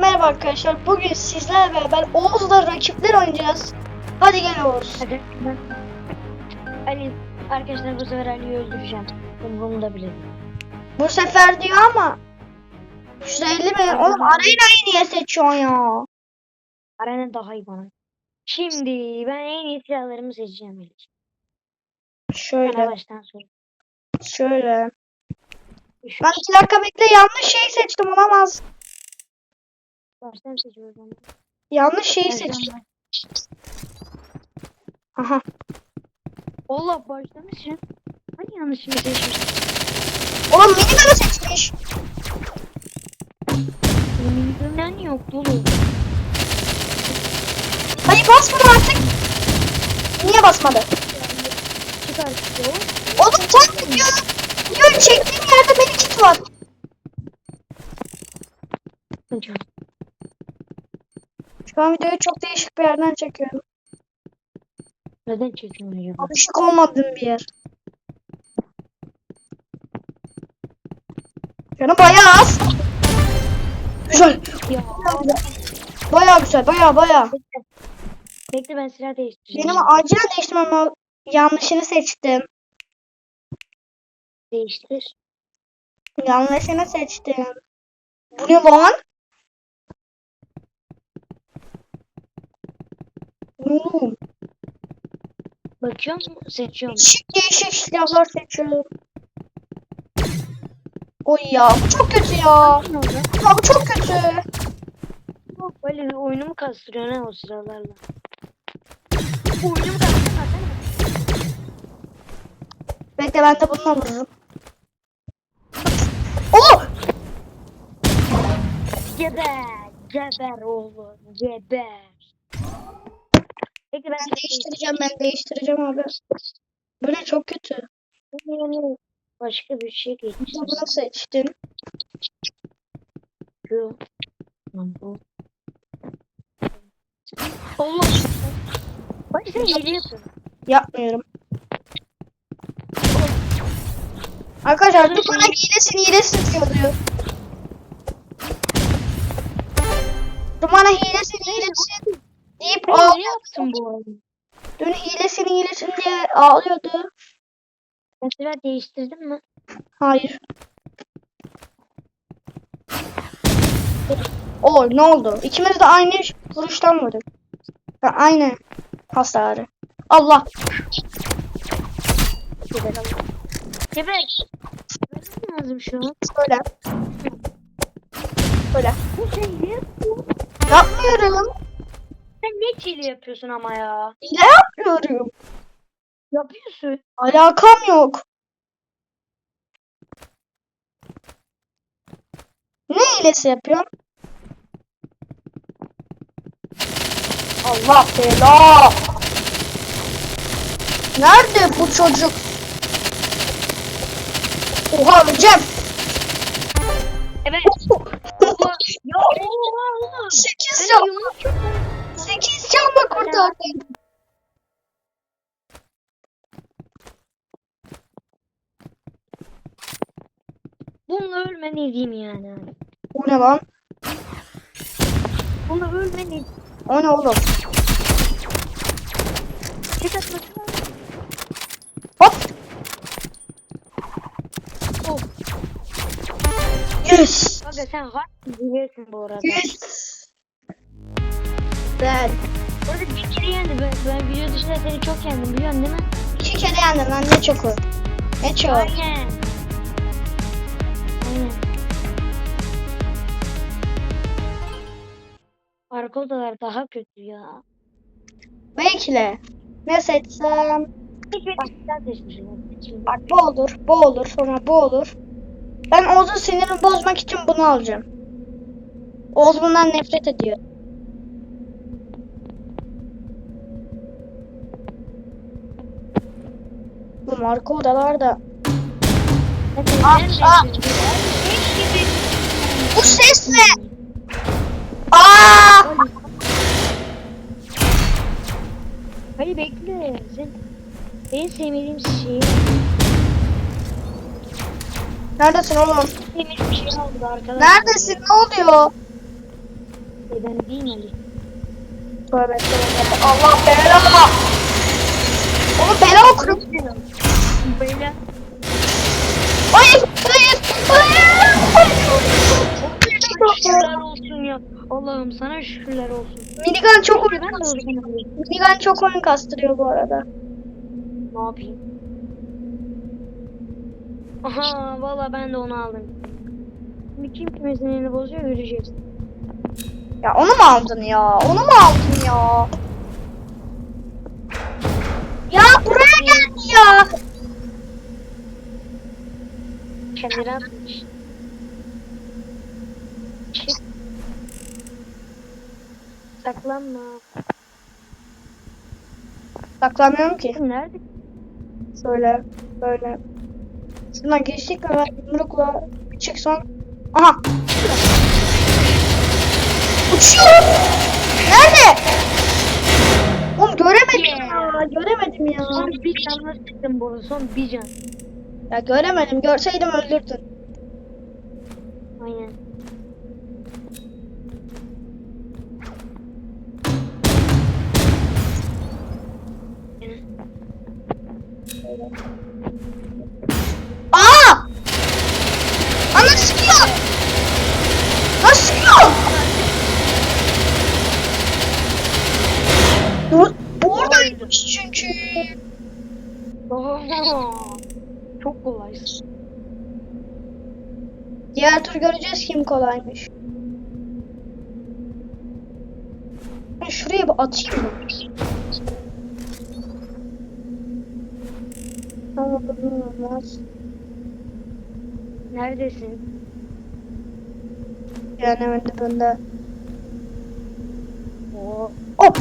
Merhaba arkadaşlar. Bugün sizlerle beraber Oğuz'la rakipler oynayacağız. Hadi gel Oğuz. Hadi. Ali arkadaşlar bu sefer Ali'yi öldüreceğim. Umurumda bile değil. Bu sefer diyor ama 150 mi? Oğlum Arena'yı niye seçiyorsun ya? Arena daha iyi bana. Şimdi ben en iyi silahlarımı seçeceğim Ali. Şöyle, baştan sor. şöyle. Şu Ben iki dakika bekle yanlış şeyi seçtim olamaz. Baştan seçiyorum. Yanlış şeyi seçtim. Aha. Allah baştan mı seçiyorum? Hani yanlış bir seçmiştim? Oğlum minigun'u seçmiş. Minigün'den yok dolu. Hayır basmadı artık. Niye basmadı? Çıkar çıkıyor. Oğlum sen video, video çektiğim yerde benim kit var. Şu an videoyu çok değişik bir yerden çekiyorum. Neden çekiyorum acaba? Alışık olmadığım bir yer. Canım bayağı az. Güzel. Ya Bayağı güzel. Bayağı bayağı. bekle ben silah değiştireceğim. Benim acilen değiştirmem lazım. Yanlışını seçtim. Değiştir. Yanlışını seçtim. Bu ne lan? Oğlum. Bakıyor musun? Seçiyorum. Değişik değişik silahlar seçiyorum. Oy ya bu çok kötü ya. Ne oldu? Ya bu çok kötü. Yok böyle bir oyunumu kastırıyor ne o silahlarla. Oyunumu kastırıyor. Bekle ben de bununla vururum. Oh! Geber. Geber oğlum. Geber. Peki ben değiştireceğim ben değiştireceğim abi. Bu ne çok kötü. Yani başka bir şey geçeceğim. Bunu seçtim. Bu. Allah. Sen hile yapıyorsun. Yapmıyorum. Arkadaşlar bu bana hilesin hilesin. Bu bana hilesin hilesin deyip Sen ağlıyor. hile yaptın bu arada. Dün hilesin hilesin diye ağlıyordu. Mesela değiştirdin mi? Hayır. O ne oldu? İkimiz de aynı vuruştan vurduk. Ha, aynı hasarı. Allah. Geber. Geber lazım şu an. Böyle. Böyle. Bu yapıyorsun. Yapmıyorum. Sen ne hile yapıyorsun ama ya? Hile yapmıyorum. Yapıyorsun. Alakam yok. Ne hilesi yapıyorum? Allah bela. Nerede bu çocuk? Oha öleceğim. Evet. Ya Allah. 8 Ben can. yumruk yok. 8 canla kurtardım. Bununla ölme ne diyeyim yani. O ne lan? Bununla ölme ne diyeyim. O ne oğlum? Tek atmasın. Hop. Oh. Yes. Kanka sen hard biliyorsun bu arada. Yes. Ben Orada bir kere yendi. Ben, ben video dışında seni çok yendim biliyorsun değil mi? iki kere yendim lan ne çok o. Ne çok. Aynen. Aynen. Arka odalar daha kötü ya. Bekle. Ne seçsem? Şimdi Bak bu olur, bu olur, sonra bu olur. Ben Oğuz'un sinirini bozmak için bunu alacağım. Oğuz bundan nefret ediyor. Bu marka odalarda. Ah, ah. Bu ses ne? Aa! Hayır bekle. Sen en sevmediğim şey. Neredesin oğlum? Sevmediğim şey oldu arkadaşlar. Neredesin? Ne oluyor? E ben değil Ali. Tövbe tövbe. Allah bela. Onu bela okurum. Böyle. Hayır, hayır, hayır. Şükürler olsun ya. Allah'ım sana şükürler olsun. Minigun çok oyun kastırıyor. Minigun çok oyun kastırıyor bu arada. Ne yapayım? Aha valla ben de onu aldım. Şimdi kim kimin sinirini bozuyor göreceğiz. Ya onu mu aldın ya? Onu mu aldın? Ya Kendini atmış. Çık. Saklanma. Saklanmıyorum ki. Nerede? Şöyle, böyle. Şuradan geçtik mi ben yumrukla bir çıksam. Aha. Uçuyor. Nerede? Oğlum göremedim ya. Göremedim ya. Son bir canla sıktım bu arada. Son bir can. Ya göremedim. Görseydim öldürdün. Aynen. Aa! Ana sıkıyor. Nasıl sıkıyor? Dur. Buradaymış çünkü. Çok kolaysın. Diğer tur göreceğiz kim kolaymış. Ben şuraya bir atayım mı? Tamam, olmaz. Neredesin? Yani hemen dibinde. Oo. Hop!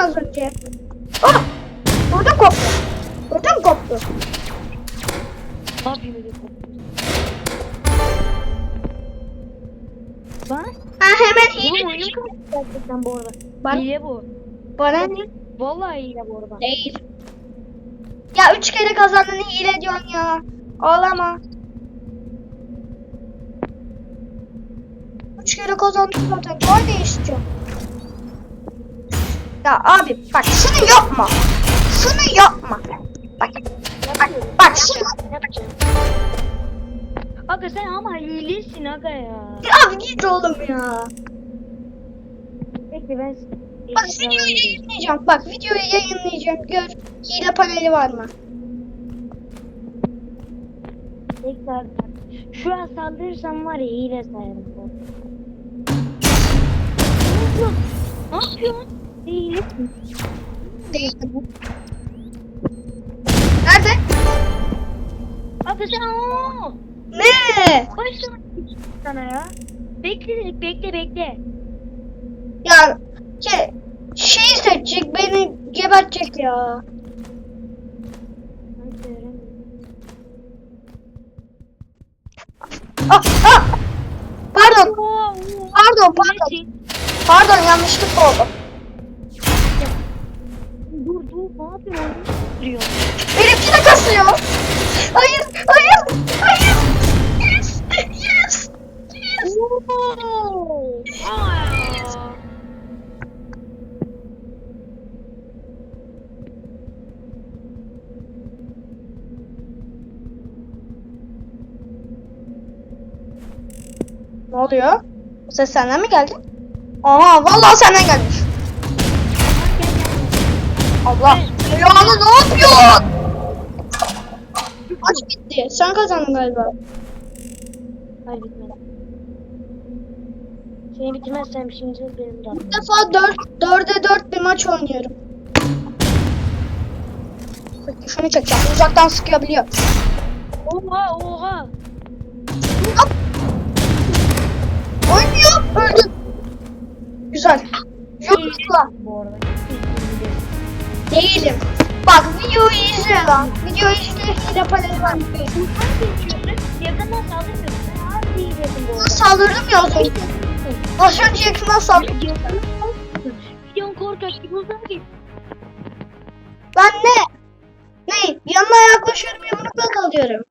Az önce. Ah! Burada koptu. Burada mı koptu? Yapayım öyle Bak. Ha hemen Oğlum hile. oyun kapattı gerçekten bu arada. Bak. Hile bu. Bana ne? Vallahi hile bu arada. Değil. Ya üç kere kazandın hile diyorsun ya. Ağlama. Üç kere kazandın zaten. Ne istiyorsun? Ya abi bak şunu yapma. Şunu yapma. Bak bak bak şunu. Ne? Aga sen ama hilesin aga ya. Ya git oğlum ya. Bekle ben... Bak videoyu yayınlayacağım. Bak videoyu yayınlayacağım. Gör hile paneli var mı? Bekle abi. Şu an saldırırsam var ya hile sayarım bu. Ne yapıyorsun? Hilesin. Değil. Nerede? Aga sen ooo. Ne? Tane sana ya? Bekle dedik bekle bekle. Ya şey, şeyi seçecek beni gebertecek ya. Ah, ah! Pardon, pardon, pardon. Pardon yanlışlık oldu. Ne yapıyorsun? Duruyor. Benimki de kasıyor. Hayır, hayır, hayır. Yes, yes, yes. Oo. Aa. Ne oluyor? Bu ses senden mi geldi? Aha, vallahi senden gelmiş. Allah. Ya ana ne yapıyorsun? Maç bitti. Sen kazandın galiba. Hayır bitmedi. Seni bitirmezsem şimdi benim de. Bir defa 4 4'e 4 bir maç oynuyorum. Şunu çekeceğim. Uzaktan sıkabiliyor. Oha oha. Hop. Oynuyor. Öldü. Güzel. Yoksa Bu arada. Değilim. Bak videoyu izle lan. Videoyu izle. Hilesin bu arada. Saldırdım ya az önce. Az önce yakından saldırdım. Videon korkak gibi uzak. Ben ne? Ne? Yanına yaklaşıyorum yumrukla dalıyorum.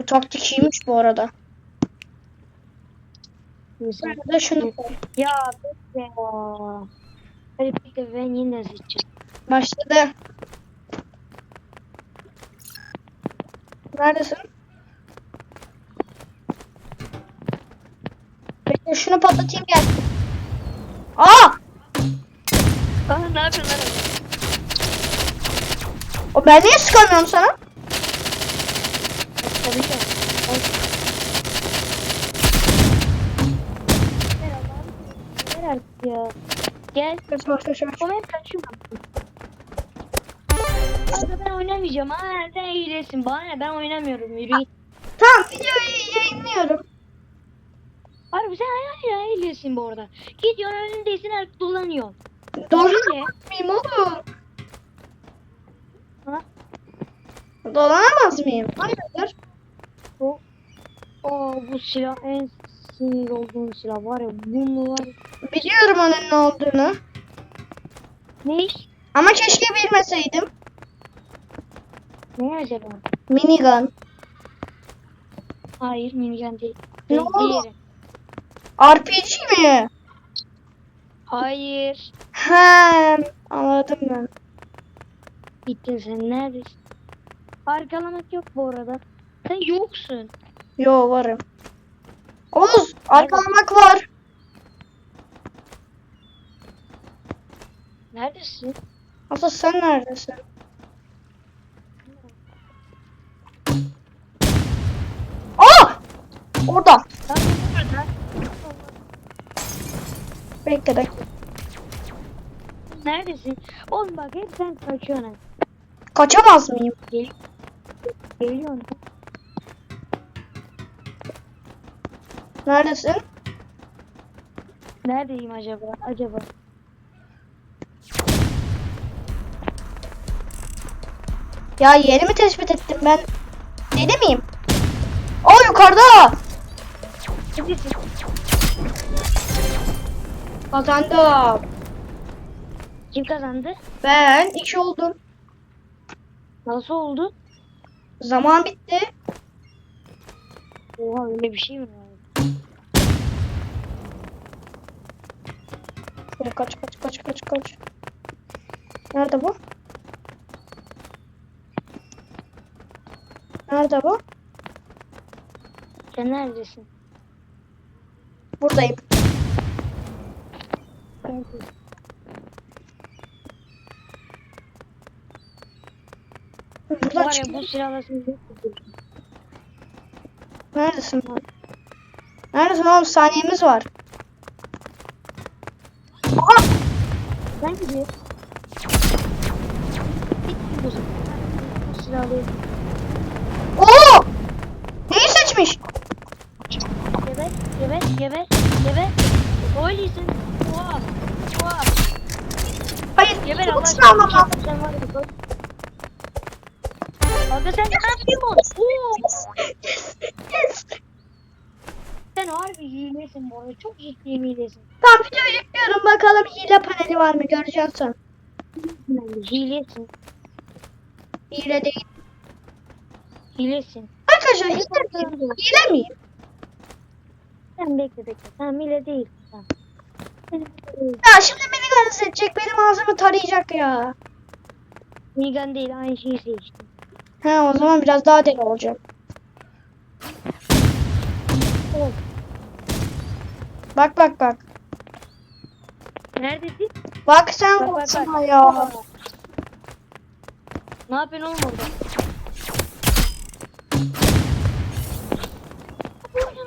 Bu taktik iyiymiş bu arada. Mesela. Ben de şunu. Ya bekle ya. Hadi bekle ben yeniden seçeceğim. Başladı. Neredesin? Bekle şunu patlatayım gel. Aa! Aa ne yapıyorsun lan? O ben niye sıkamıyorum sana? Artık ya. Gel. Kaç kaç kaç ben kaçıyorum. Abi ben oynamayacağım. Ha sen hilesin. Bana ne ben oynamıyorum. Yürü git. Tamam videoyu yayınlıyorum. Harbi sen hala ya hilesin bu arada. Gidiyorsun önündesin her dolanıyor. Dolanamaz mıyım oğlum? Ha? Dolanamaz mıyım? Hayırdır? O, o bu silah en sinir olduğum silah var ya. Bunu var. Biliyorum onun ne olduğunu. Ne? Ama keşke bilmeseydim. Ne acaba? Minigun. Hayır minigun değil. Ne oldu? RPG mi? Hayır. He, anladım ben. Gittin sen neredesin? Arkalamak yok bu arada. Sen yoksun. Yo varım. Oğuz arkalamak var. Neredesin? Asıl sen neredesin? Aa! Orada. Sen burada. Bekle bekle. Neredesin? Oğlum bak hep sen kaçıyorsun. Kaçamaz mıyım? Gel. Geliyorsun. Neredesin? Neredeyim acaba? Acaba? Ya yeri mi tespit ettim ben? Deli miyim? Aa yukarıda. Kazandım. Kim kazandı? Ben iki oldum. Nasıl oldu? Zaman bitti. Oha öyle bir şey mi var? Şöyle kaç kaç kaç kaç kaç. Nerede bu? Nerede bu? Sen neredesin? Buradayım. Neredesin? Buradan Var ya bu silahla seni yok ediyorum. Neredesin lan? Neredesin oğlum? Saniyemiz var. Gidiyor. Git bu. Bu silahla Oo! Neyi seçmiş? Geber, geber, geber, geber. Öylesin. Oha. Oha. Hayır. Geber lazım. Sen var ya hilesin bu arada. Çok ciddi hilesin. Tamam videoyu yüklüyorum. Bakalım hile paneli var mı? Göreceksin sen. Hilesin. Hile değil. Hilesin. Arkadaşlar hile miyim? Hile miyim? Sen bekle bekle. Sen hile değil. Sen. Ya şimdi minigun'ı seçecek. Benim ağzımı tarayacak ya. Minigun değil aynı şeyi seçtim. He o zaman biraz daha deli olacağım. Bak bak bak. Neredesin? Bak sen Bak, bak, bak. ya. Ne yapıyorsun oğlum orada?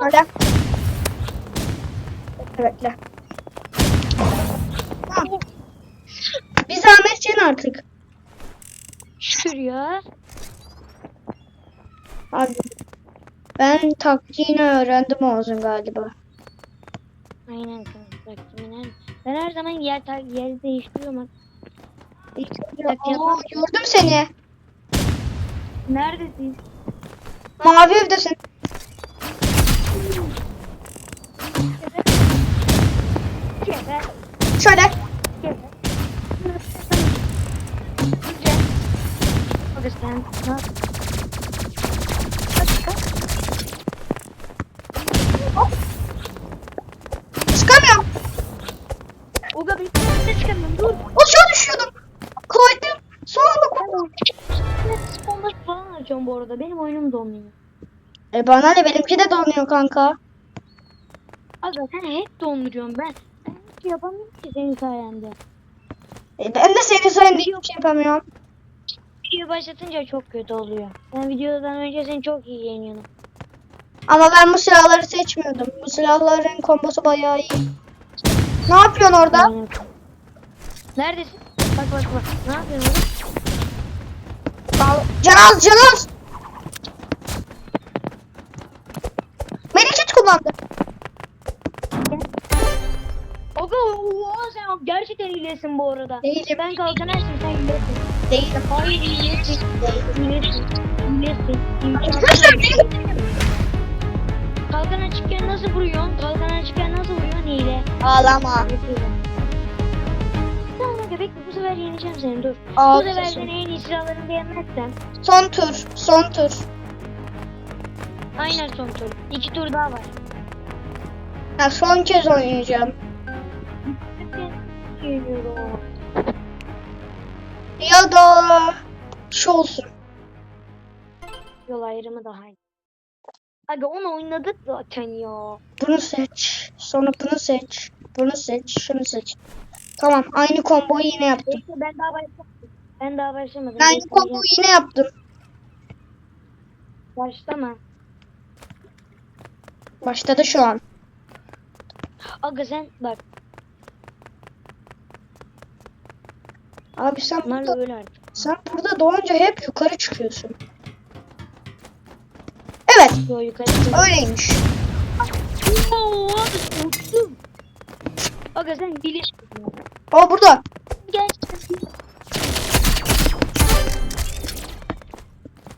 Öyle. Bekle. Tamam. Bir zahmet sen artık. Şükür ya. Abi. Ben taktiğini öğrendim Oğuz'un galiba. Aynen kanka. Kimin Ben her zaman yer, yer değiştiriyorum. Aa, gördüm seni. Neredesin? Mavi evdesin. Geber. Şöyle. Geber. Hadi falan açıyorum bu arada. Benim oyunum donuyor. E bana ne benimki de donuyor kanka. Aga sen hep donduruyorsun ben. Ben hiç yapamıyorum ki senin sayende. E ben de senin sayende hiçbir şey yapamıyorum. Video başlatınca çok kötü oluyor. Ben videodan önce seni çok iyi yeniyordum. Ama ben bu silahları seçmiyordum. Bu silahların kombosu bayağı iyi. Ne yapıyorsun orada? Neredesin? Bak bak bak. Ne yapıyorsun orada? Al- Canaz canaz. Meleket kullandı. Aga oha sen gerçekten iyilesin bu arada. Değilim. Ben kalkan açtım sen iyilesin. Değilim. Hayır iyilesin. İyilesin. İyilesin. Arkadaşlar Kalkan açıkken nasıl vuruyorsun? Kalkan açıkken nasıl vuruyorsun hile? Ağlama. Yapıyorum. Tamam bekle bu sefer yeneceğim seni dur. Bu Ağlıyorsun. sefer seni en iyi silahlarını diyemezsem. Son tur. Son tur. Aynen son tur. İki tur daha var. Ha, son kez oynayacağım. Geliyorum. Ya da şu olsun. Yol ayrımı daha iyi. Aga onu oynadık zaten ya. Bunu seç. Sonra bunu seç. Bunu seç. Şunu seç. Tamam. Aynı komboyu yine yaptım. Bekle ben daha başlamadım. Ben daha başlamadım. Aynı Bekleyeceğim. komboyu yine yaptım. Başlama. Başladı şu an. Aga sen bak Abi sen bunlarla burada, öyle artık. sen burada doğunca hep yukarı çıkıyorsun. Evet. Yo yukarı çık. Öyleymiş. Uçtum. Aga sen bilirsin. O burada. Gerçekten.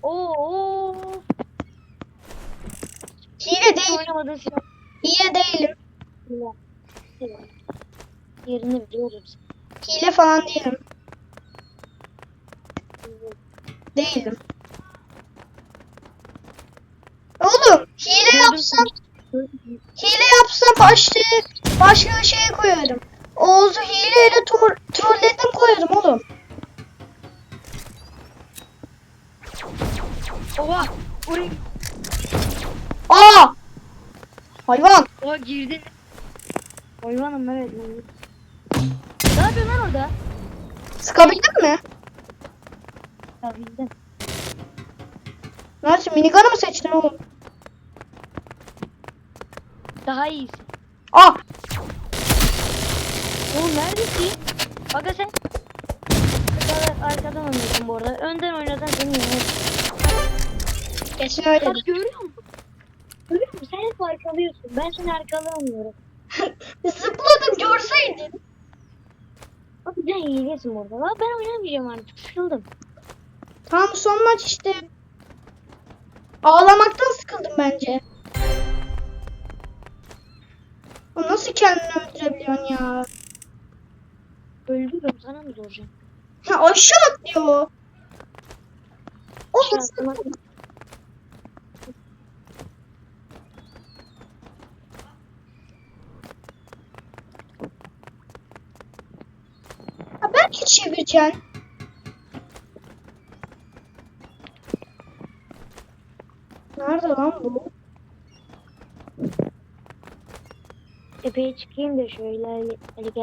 Oo. Hile değil. Hile değilim. silah. Yerini biliyorum. Hile falan değilim. Değilim. Oğlum hile yapsam hile yapsam başlığı başlığı şeye koyarım. Oğuz'u hileyle tur, trolledim koyarım oğlum. Oha! Oraya Aa! Hayvan. Oha girdin. Hayvanım evet. Ne yapıyorsun lan orada? Sıkabildin mi? Ya bildim. Nerede? Minigun'ı mı seçtin oğlum? Daha iyisin. Ah! Oğlum neredesin? Aga sen Arkadan, arkadan oynuyorsun bu arada. Önden oynasan seni yener. Kesin öyle. Bak görüyor musun? Görüyor musun? Sen hep arkalıyorsun. Ben seni arkalamıyorum. Zıpladım görseydin. Bak sen hilesin burada. Lan ben oynamayacağım artık. Sıkıldım. Tamam son maç işte. Ağlamaktan sıkıldım bence. O nasıl kendini öldürebiliyorsun ya? Öldürürüm sana mı soracağım? Ha aşağı atlıyor. O nasıl? Ha belki çevireceksin. Nerede lan bu? Tepeye çıkayım da şöyle Ali, Ali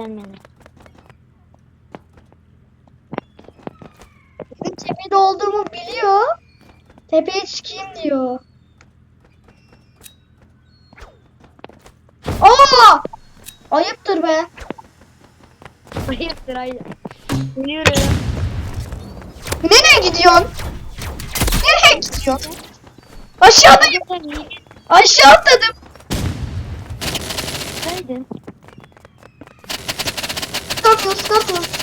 biliyor. Tepeye çıkayım diyor. Oo! Ayıptır be. Hayırdır hayır. Biliyorum. Nereye gidiyorsun? Nereye gidiyorsun? Aşağıdayım. Aşağı atladım. Neydin? Stop, stop.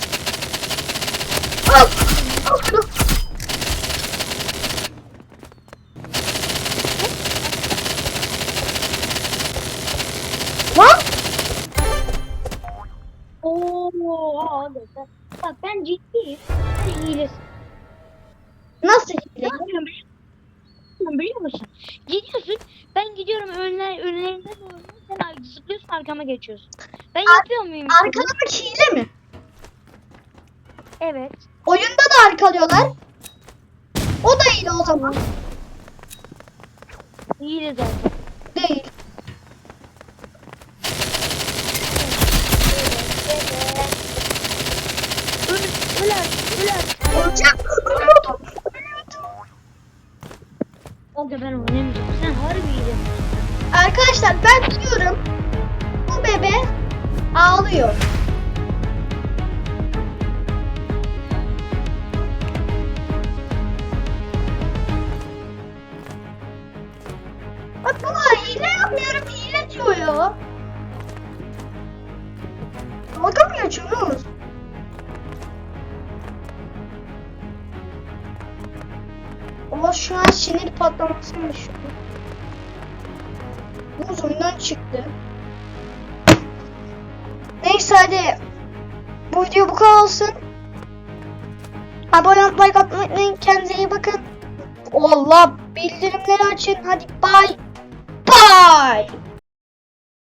elinde doğru. Sen zıplıyorsun arkama geçiyorsun. Ben Ar yapıyor muyum? Arkadaki hile mi? Evet. Oyunda da arkalıyorlar. O da hile o zaman. Hile zaten. Değil. Allah bildirimleri açın. Hadi